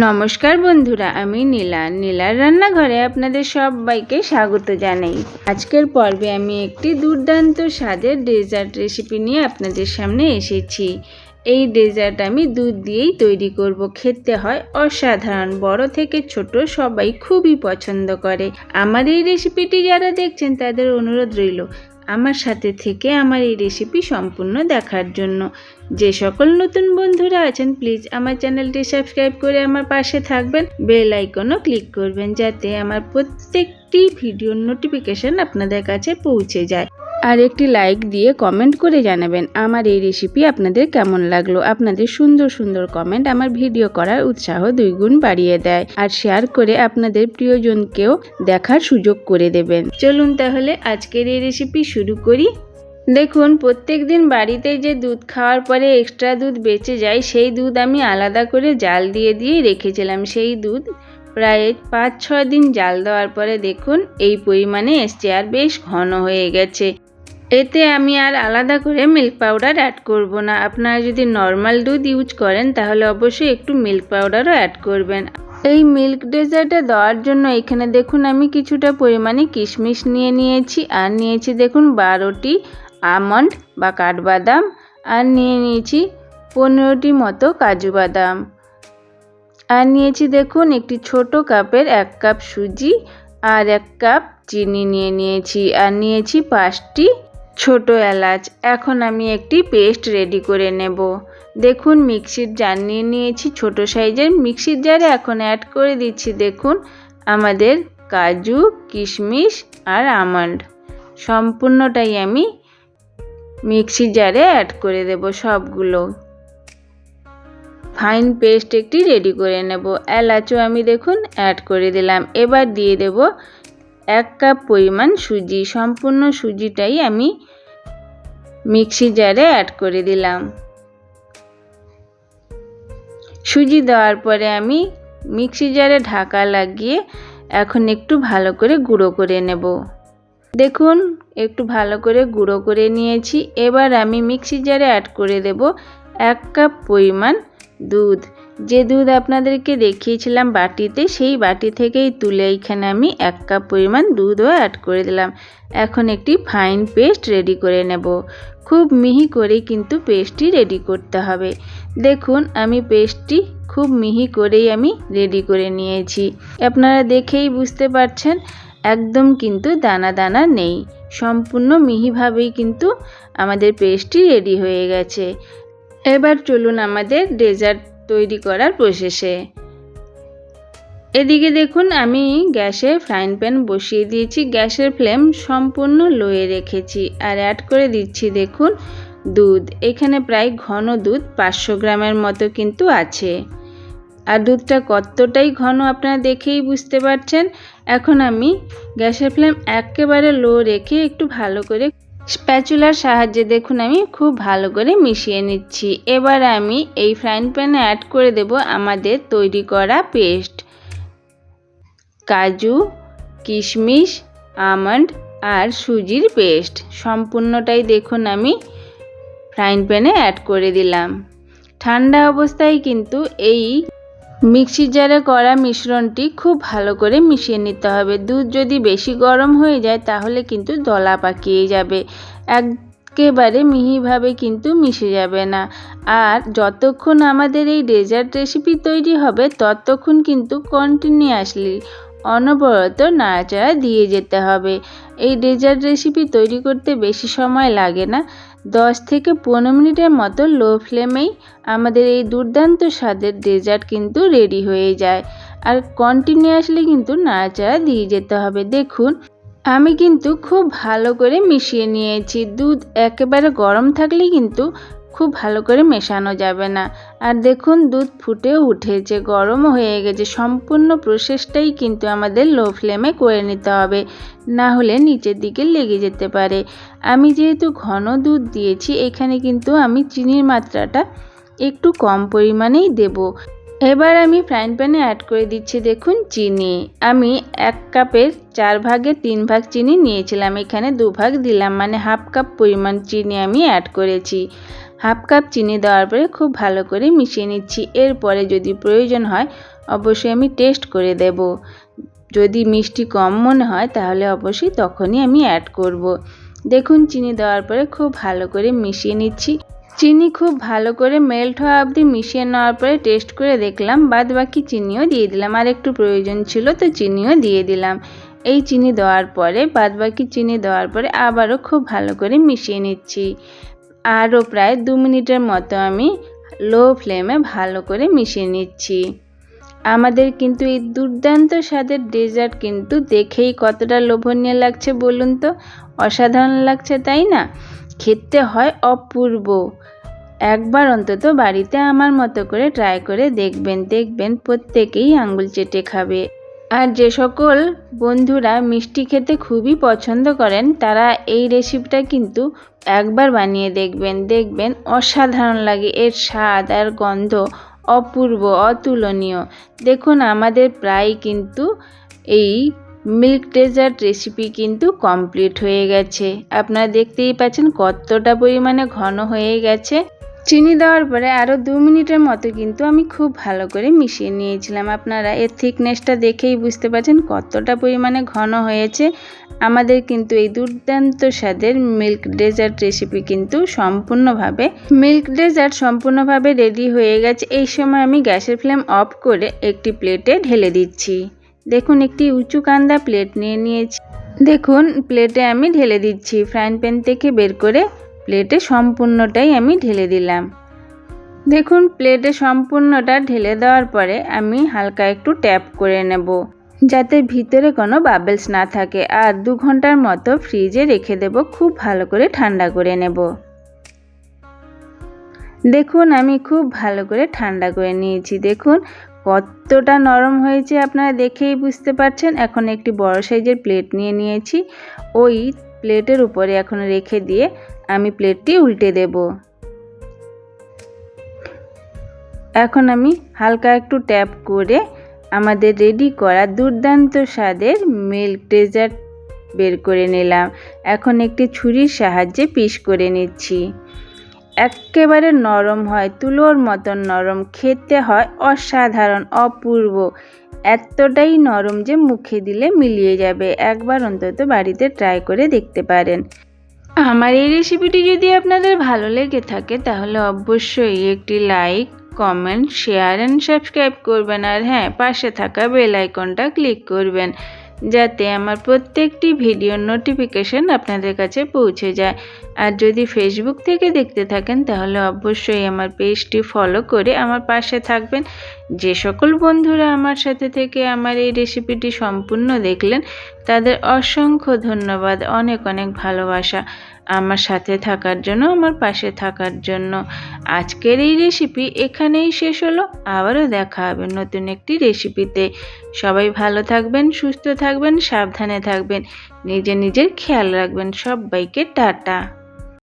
নমস্কার বন্ধুরা, আমি নীলা। নীলার রান্নাঘরে আপনাদের সবাইকে স্বাগত জানাই। আজকের পর্বে আমি একটি দুর্দান্ত স্বাদের ডেজার্ট রেসিপি নিয়ে আপনাদের সামনে এসেছি। এই ডেজার্ট আমি দুধ দিয়েই তৈরি করব। খেতে হয় অসাধারণ, বড় থেকে ছোট সবাই খুবই পছন্দ করে। আমার এই রেসিপিটি যারা দেখছেন, তাদের অনুরোধ রইল আমার সাথে থেকে আমার এই রেসিপি সম্পূর্ণ দেখার জন্য। যে সকল নতুন বন্ধুরা আছেন প্লিজ আমার চ্যানেলটি সাবস্ক্রাইব করে আমার পাশে থাকবেন। বেল আইকনও ক্লিক করবেন যাতে আমার প্রত্যেকটি ভিডিওর নোটিফিকেশান আপনাদের কাছে পৌঁছে যায়। আর একটি লাইক দিয়ে কমেন্ট করে জানাবেন আমার এই রেসিপি আপনাদের কেমন লাগল? আপনাদের সুন্দর সুন্দর কমেন্ট আমার ভিডিও করার উৎসাহ দুই গুণ বাড়িয়ে দেয় আর শেয়ার করে আপনাদের প্রিয়জনকেও দেখার সুযোগ করে দেবেন। চলুন তাহলে আজকের এই রেসিপি শুরু করি। দেখুন প্রত্যেক দিন বাড়িতে যে দুধ খাওয়ার পরে এক্সট্রা দুধ বেঁচে যায়, সেই দুধ আমি আলাদা করে জাল দিয়ে দিয়ে রেখেছিলাম। সেই দুধ প্রায় পাঁচ ছয় দিন জাল দেওয়ার পরে দেখুন, এই পরিমাণে এসছে আর বেশ ঘন হয়ে গেছে। এতে আমি আর আলাদা করে মিল্ক পাউডার অ্যাড করব না। আপনারা যদি নর্মাল দুধ ইউজ করেন, তাহলে অবশ্যই একটু মিল্ক পাউডারও অ্যাড করবেন। এই মিল্ক ডেজার্টে দেওয়ার জন্য এখানে দেখুন, আমি কিছুটা পরিমাণে কিশমিশ নিয়ে নিয়েছি। আর নিয়েছি দেখুন, বারোটি আমন্ড বা কাঠবাদাম। আর নিয়ে নিয়েছি পনেরোটি মতো কাজু বাদাম। আর নিয়েছি দেখুন, একটি ছোট কাপের এক কাপ সুজি আর এক কাপ চিনি নিয়ে নিয়েছি। আর নিয়েছি পাঁচটি ছোট এলাচ, এখন আমি একটি পেস্ট রেডি করে নেব। দেখুন, মিক্সির জার নিয়ে নিয়েছি, ছোট সাইজের মিক্সির জারে এখন অ্যাড করে দিচ্ছি, দেখুন, আমাদের কাজু, কিশমিশ আর আমন্ড। সম্পূর্ণটাই আমি মিক্সি জারে অ্যাড করে দেব সবগুলো। ফাইন পেস্ট একটি রেডি করে নেব। এলাচও আমি দেখুন অ্যাড করে দিলাম। এবার দিয়ে দেব এক কাপ পরিমাণ সুজি, সম্পূর্ণ সুজিটাই আমি মিক্সি জারে অ্যাড করে দিলাম। সুজি দেওয়ার পরে আমি মিক্সি জারে ঢাকা লাগিয়ে এখন একটু ভালো করে গুঁড়ো করে নেব। দেখুন, একটু ভালো করে গুঁড়ো করে নিয়েছি। এবার আমি মিক্সি জারে অ্যাড করে দেব এক কাপ পরিমাণ দুধ। যে দুধ আপনাদেরকে দেখিয়েছিলাম বাটিতে, সেই বাটি থেকেই তুলে এইখানে আমি এক কাপ পরিমাণ দুধও অ্যাড করে দিলাম। এখন একটি ফাইন পেস্ট রেডি করে নেব। খুব মিহি করে কিন্তু পেস্টটি রেডি করতে হবে। দেখুন, আমি পেস্টটি খুব মিহি করেই আমি রেডি করে নিয়েছি। আপনারা দেখেই বুঝতে পারছেন, একদম কিন্তু দানা দানা নেই। সম্পূর্ণ মিহিভাবেই কিন্তু আমাদের পেস্টটি রেডি হয়ে গেছে। এবার চলুন আমাদের ডেজার্ট তৈরি করার প্রসেসে। এদিকে দেখুন, আমি গ্যাসে ফ্রাইং প্যান বসিয়ে দিয়েছি। গ্যাসের ফ্লেম সম্পূর্ণ লোয়ে রেখেছি আর অ্যাড করে দিচ্ছি, দেখুন, দুধ। এখানে প্রায় ঘন দুধ, পাঁচশো গ্রামের মতো কিন্তু আছে। আর দুধটা কতটাই ঘন আপনারা দেখেই বুঝতে পারছেন। এখন আমি গ্যাসের ফ্লেম একেবারে লো রেখে একটু ভালো করে স্প্যাচুলার সাহায্যে দেখুন আমি খুব ভালো করে মিশিয়ে নিচ্ছি। এবার আমি এই ফ্রাইং প্যানে অ্যাড করে দেব আমাদের তৈরি করা পেস্ট কাজু, কিশমিশ আমন্ড আর সুজির পেস্ট সম্পূর্ণটাই দেখুন আমি ফ্রাইং প্যানে অ্যাড করে দিলাম। ঠান্ডা অবস্থায় কিন্তু এই মিক্সি জারে করা মিশ্রণটি খুব ভালো করে মিশিয়ে নিতে হবে। দুধ যদি বেশি গরম হয়ে যায়, তাহলে কিন্তু দলা পাকিয়ে যাবে। একেবারে মিহিভাবে কিন্তু মিশে যাবে না। আর যতক্ষণ আমাদের এই ডেজার্ট রেসিপি তৈরি হবে, ততক্ষণ কিন্তু কন্টিনিউয়াসলি অনবরত নাড়াচাড়া দিয়ে যেতে হবে। এই ডেজার্ট রেসিপি তৈরি করতে বেশি সময় লাগে না। দশ থেকে পনেরো মিনিটের মতো লো ফ্লেমেই আমাদের এই দুর্দান্ত স্বাদের ডেজার্ট কিন্তু রেডি হয়ে যায়। আর কন্টিনিউয়াসলি কিন্তু নাড়াচাড়া দিয়ে যেতে হবে। দেখুন, আমি কিন্তু খুব ভালো করে মিশিয়ে নিয়েছি। দুধ একেবারে গরম থাকলে কিন্তু খুব ভালো করে মেশানো যাবে না। আর দেখুন, দুধ ফুটেও উঠেছে, গরমও হয়ে গেছে। সম্পূর্ণ প্রসেসটাই কিন্তু আমাদের লো ফ্লেমে করে নিতে হবে, না হলে নিচের দিকে লেগে যেতে পারে। আমি যেহেতু ঘন দুধ দিয়েছি, এখানে কিন্তু আমি চিনির মাত্রাটা একটু কম পরিমাণেই দেব। এবার আমি ফ্রাইং প্যানে অ্যাড করে দিচ্ছি, দেখুন, চিনি। আমি এক কাপের চার ভাগে তিন ভাগ চিনি নিয়েছিলাম, এখানে দু ভাগ দিলাম মানে হাফ কাপ পরিমাণ চিনি আমি অ্যাড করেছি। হাফ কাপ চিনি দেওয়ার পরে খুব ভালো করে মিশিয়ে নিচ্ছি। এরপরে যদি প্রয়োজন হয়, অবশ্যই আমি টেস্ট করে দেব। যদি মিষ্টি কম মনে হয়, তাহলে অবশ্যই তখনই আমি অ্যাড করব। দেখুন, চিনি দেওয়ার পরে খুব ভালো করে মিশিয়ে নিচ্ছি। চিনি খুব ভালো করে মেল্ট হওয়া অবধি মিশিয়ে নেওয়ার পরে টেস্ট করে দেখলাম বাদ বাকি চিনিও দিয়ে দিলাম। আর একটু প্রয়োজন ছিল তো চিনিও দিয়ে দিলাম। এই চিনি দেওয়ার পরে বাদ বাকি চিনি দেওয়ার পরে আবারও খুব ভালো করে মিশিয়ে নিচ্ছি। আরও প্রায় দু মিনিটের মতো আমি লো ফ্লেমে ভালো করে মিশিয়ে নিচ্ছি। আমাদের কিন্তু এই দুর্দান্ত স্বাদের ডেজার্ট কিন্তু দেখেই কতটা লোভনীয় লাগছে বলুন তো? অসাধারণ লাগছে, তাই না? খেতে হয় অপূর্ব। একবার অন্তত বাড়িতে আমার মতো করে ট্রাই করে দেখবেন দেখবেন প্রত্যেকেই আঙ্গুল চেটে খাবে। আর যে সকল বন্ধুরা মিষ্টি খেতে খুবই পছন্দ করেন, তারা এই রেসিপিটা কিন্তু একবার বানিয়ে দেখবেন দেখবেন অসাধারণ লাগে। এর স্বাদ আর গন্ধ অপূর্ব, অতুলনীয়। দেখুন, আমাদের প্রায় কিন্তু এই মিল্ক ডেজার্ট রেসিপি কিন্তু কমপ্লিট হয়ে গেছে। আপনারা দেখতেই পাচ্ছেন কতটা পরিমাণে ঘন হয়ে গেছে। চিনি দেওয়ার পরে আরও দু মিনিটের মতো কিন্তু আমি খুব ভালো করে মিশিয়ে নিয়েছিলাম। আপনারা এর থিকনেসটা দেখেই বুঝতে পারছেন কতটা পরিমাণে ঘন হয়েছে। আমাদের কিন্তু এই দুর্দান্ত স্বাদের মিল্ক ডেজার্ট রেসিপি কিন্তু সম্পূর্ণভাবে মিল্ক ডেজার্ট সম্পূর্ণভাবে রেডি হয়ে গেছে। এই সময় আমি গ্যাসের ফ্লেম অফ করে একটি প্লেটে ঢেলে দিচ্ছি। দেখুন, একটি উঁচু কান্দা প্লেট নিয়ে নিয়েছি। দেখুন প্লেটে আমি ঢেলে দিচ্ছি। ফ্রাইং প্যান থেকে বের করে প্লেটে সম্পূর্ণটাই আমি ঢেলে দিলাম। দেখুন, প্লেটে সম্পূর্ণটা ঢেলে দেওয়ার পরে আমি হালকা একটু ট্যাপ করে নেব, যাতে ভিতরে কোনো বাবেলস না থাকে। আর দু ঘণ্টার মতো ফ্রিজে রেখে দেব, খুব ভালো করে ঠান্ডা করে নেব। দেখুন, আমি খুব ভালো করে ঠান্ডা করে নিয়েছি। দেখুন, কতটা নরম হয়েছে, আপনারা দেখেই বুঝতে পারছেন। এখন একটি বড় সাইজের প্লেট নিয়ে নিয়েছি। ওই প্লেটের উপরে এখন রেখে দিয়ে আমি প্লেটটি উল্টে দেব। এখন আমি হালকা একটু ট্যাপ করে আমাদের রেডি করা দুর্দান্ত স্বাদের মিল্ক ডেজার্ট বের করে নিলাম। এখন একটি ছুরির সাহায্যে পিস করে নিচ্ছি। একেবারে নরম হয়, তুলোর মতন নরম, খেতে হয় অসাধারণ, অপূর্ব। এতটাই নরম যে মুখে দিলে মিলিয়ে যাবে। একবার অন্তত বাড়িতে ট্রাই করে দেখতে পারেন। আমার এই রেসিপিটি যদি আপনাদের ভালো লেগে থাকে, তাহলে অবশ্যই একটি like comment share and subscribe করবেন। আর হ্যাঁ পাশে থাকা বেল আইকনটা ক্লিক করবেন। যাতে আমার প্রত্যেকটি ভিডিওর নোটিফিকেশন আপনাদের কাছে পৌঁছে যায়। আর যদি ফেসবুক থেকে দেখতে থাকেন, তাহলে অবশ্যই আমার পেজটি ফলো করে আমার পাশে থাকবেন। যে সকল বন্ধুরা আমার সাথে থেকে আমার এই রেসিপিটি সম্পূর্ণ দেখলেন, তাদের অসংখ্য ধন্যবাদ, অনেক অনেক ভালোবাসা। আমার সাথে থাকার জন্য, আমার পাশে থাকার জন্য। আজকের এই রেসিপি এখানেই শেষ হলো। আবারও দেখা হবে নতুন একটি রেসিপিতে সবাই ভালো থাকবেন, সুস্থ থাকবেন, সাবধানে থাকবেন। নিজে নিজের খেয়াল রাখবেন। সবাইকে টাটা।